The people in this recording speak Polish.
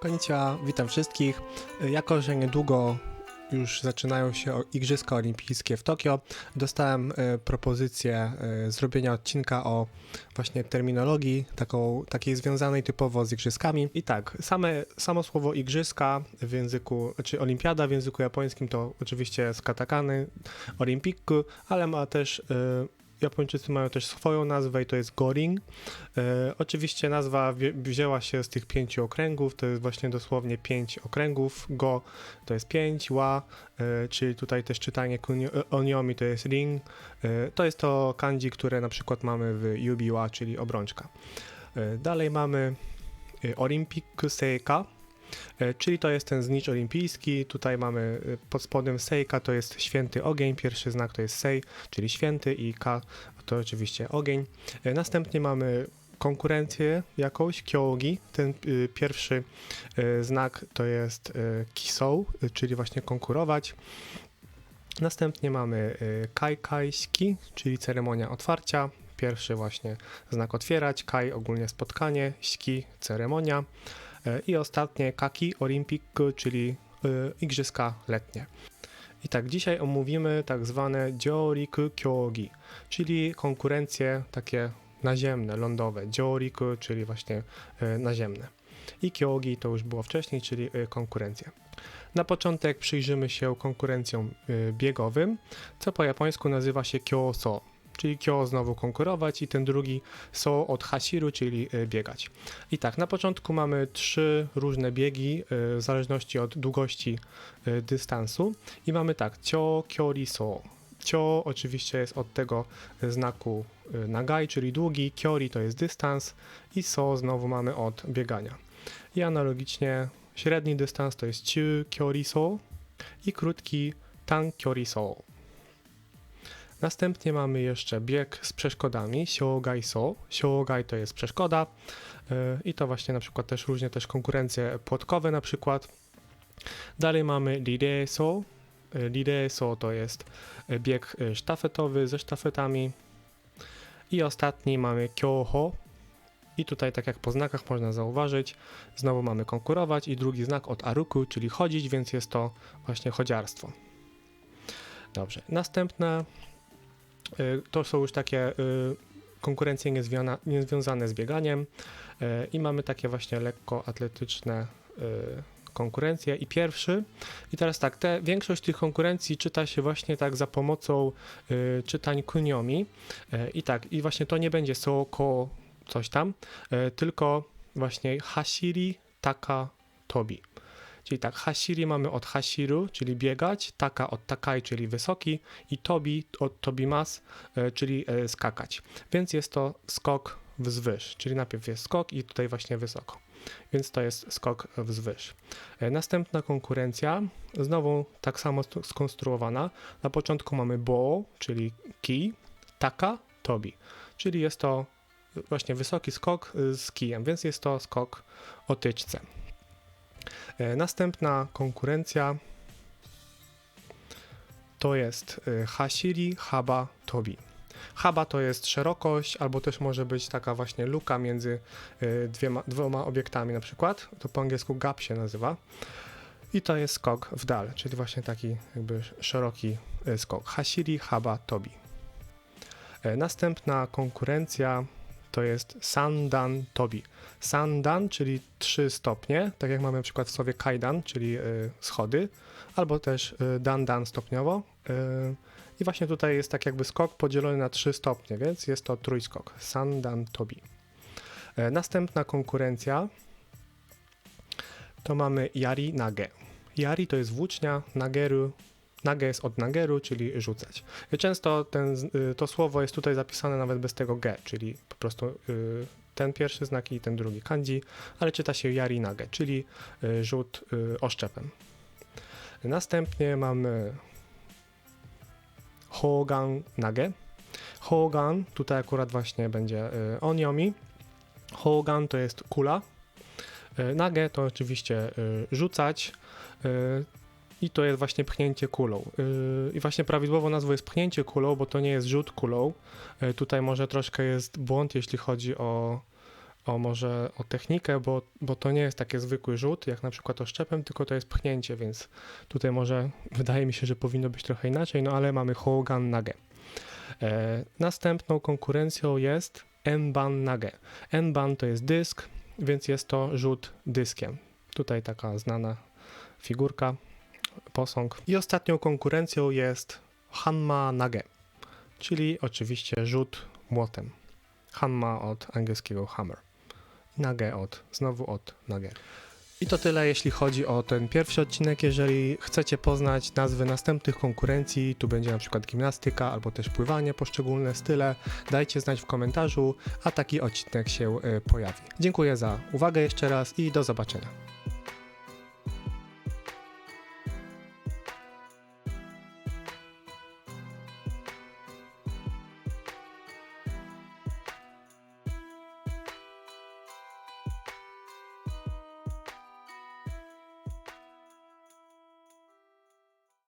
Konnichiwa, witam wszystkich. Jako, że niedługo już zaczynają się Igrzyska Olimpijskie w Tokio, dostałem e, propozycję e, zrobienia odcinka o właśnie terminologii, taką, takiej związanej typowo z Igrzyskami. I tak, same, samo słowo Igrzyska w języku, czy Olimpiada w języku japońskim to oczywiście z katakany, Olimpiku, ale ma też e, Japończycy mają też swoją nazwę i to jest Goring. E, oczywiście nazwa wzię- wzięła się z tych pięciu okręgów, to jest właśnie dosłownie pięć okręgów. Go to jest pięć, Wa, e, czyli tutaj też czytanie e, oniomi to jest ring. E, to jest to kanji, które na przykład mamy w Yubiwa, czyli obrączka. E, dalej mamy e, Olympic Seika, czyli to jest ten znicz olimpijski. Tutaj mamy e, pod spodem Seika to jest święty ogień, pierwszy znak to jest Sei, czyli święty i Ka to oczywiście ogień. E, Następnie mamy konkurencję jakąś, kyogi. Ten pierwszy znak to jest kisou, czyli właśnie konkurować. Następnie mamy y, kai kaiski, czyli ceremonia otwarcia. Pierwszy właśnie znak otwierać, kai ogólnie spotkanie, ski ceremonia. Y, I ostatnie kaki olimpik, czyli y, igrzyska letnie. I tak, dzisiaj omówimy tak zwane Joriku Kyogi, czyli konkurencje takie naziemne, lądowe. Joriku, czyli właśnie e, naziemne. I Kyogi to już było wcześniej, czyli e, konkurencje. Na początek przyjrzymy się konkurencjom e, biegowym, co po japońsku nazywa się Kyoso, czyli kyo znowu konkurować i ten drugi so od hasiru, czyli e, biegać. I tak, na początku mamy trzy różne biegi e, w zależności od długości e, dystansu i mamy tak, cio, kyori, so. Cio oczywiście jest od tego znaku y, nagai, czyli długi, kyori to jest dystans i so znowu mamy od biegania. I analogicznie średni dystans to jest chu kyori so i krótki tan kyori so. Następnie mamy jeszcze bieg z przeszkodami, shogai so. Shogai to jest przeszkoda y, i to właśnie na przykład też różnie też konkurencje płotkowe na przykład. Dalej mamy relay so. Y, Relay so to jest y, bieg sztafetowy ze sztafetami. I ostatni mamy kyoho. I tutaj, tak jak po znakach można zauważyć, znowu mamy konkurować i drugi znak od aruku, czyli chodzić, więc jest to właśnie chodziarstwo. Dobrze. Następne to są już takie y, konkurencje niezwiązane z bieganiem y, i mamy takie właśnie lekko atletyczne y, konkurencje. I pierwszy, i teraz tak, te, większość tych konkurencji czyta się właśnie tak za pomocą y, czytań kuniomi. I tak, i właśnie to nie będzie Soko coś tam, tylko właśnie Hashiri, Taka, Tobi. Czyli tak, Hashiri mamy od Hashiru, czyli biegać, Taka od Takai, czyli wysoki i Tobi od Tobimas, e, czyli e, skakać. Więc jest to skok wzwyż, czyli najpierw jest skok i tutaj właśnie wysoko. Więc to jest skok wzwyż. E, Następna konkurencja, znowu tak samo skonstruowana. Na początku mamy bo, czyli kij, taka, tobi, czyli jest to właśnie wysoki skok z kijem, więc jest to skok o tyczce. E, Następna konkurencja to jest y, hashiri, haba, tobi. Haba to jest szerokość, albo też może być taka właśnie luka między y, dwiema, dwoma obiektami na przykład. To po angielsku gap się nazywa. I to jest skok w dal, czyli właśnie taki jakby szeroki skok. Hashiri, haba, tobi. E, Następna konkurencja to jest sandan, tobi. Sandan, czyli 3 stopnie, tak jak mamy na przykład w słowie kaidan, czyli y, schody, albo też y, dandan stopniowo. Y, I właśnie tutaj jest tak jakby skok podzielony na 3 stopnie, więc jest to trójskok. Sandan, tobi. Następna konkurencja to mamy yari nage. Yari to jest włócznia, nageru, nage jest od nageru, czyli rzucać. Często ten, y, to słowo jest tutaj zapisane nawet bez tego ge, czyli po prostu y, ten pierwszy znak i ten drugi kanji, ale czyta się yari nage, czyli y, rzut oszczepem. Następnie mamy hogan nage. Hogan, tutaj akurat właśnie będzie oniomi. Hogan to jest kula. Nage to oczywiście rzucać. I to jest właśnie pchnięcie kulą. Yy, I właśnie prawidłowo nazwą jest pchnięcie kulą, bo to nie jest rzut kulą. Yy, Tutaj może troszkę jest błąd, jeśli chodzi o, o może o technikę, bo, bo to nie jest takie zwykły rzut, jak na przykład oszczepem, tylko to jest pchnięcie, więc tutaj może wydaje mi się, że powinno być trochę inaczej, no ale mamy Hogan Nage. E, następną konkurencją jest Enban Nage. Enban to jest dysk, więc jest to rzut dyskiem. Tutaj taka znana figurka, posąg. I ostatnią konkurencją jest Hanma Nage, czyli oczywiście rzut młotem. Hanma od angielskiego hammer. Nage od, znowu od Nage. I to tyle, jeśli chodzi o ten pierwszy odcinek. Jeżeli chcecie poznać nazwy następnych konkurencji, tu będzie na przykład gimnastyka albo też pływanie, poszczególne style, dajcie znać w komentarzu, a taki odcinek się y, pojawi. Dziękuję za uwagę jeszcze raz i do zobaczenia.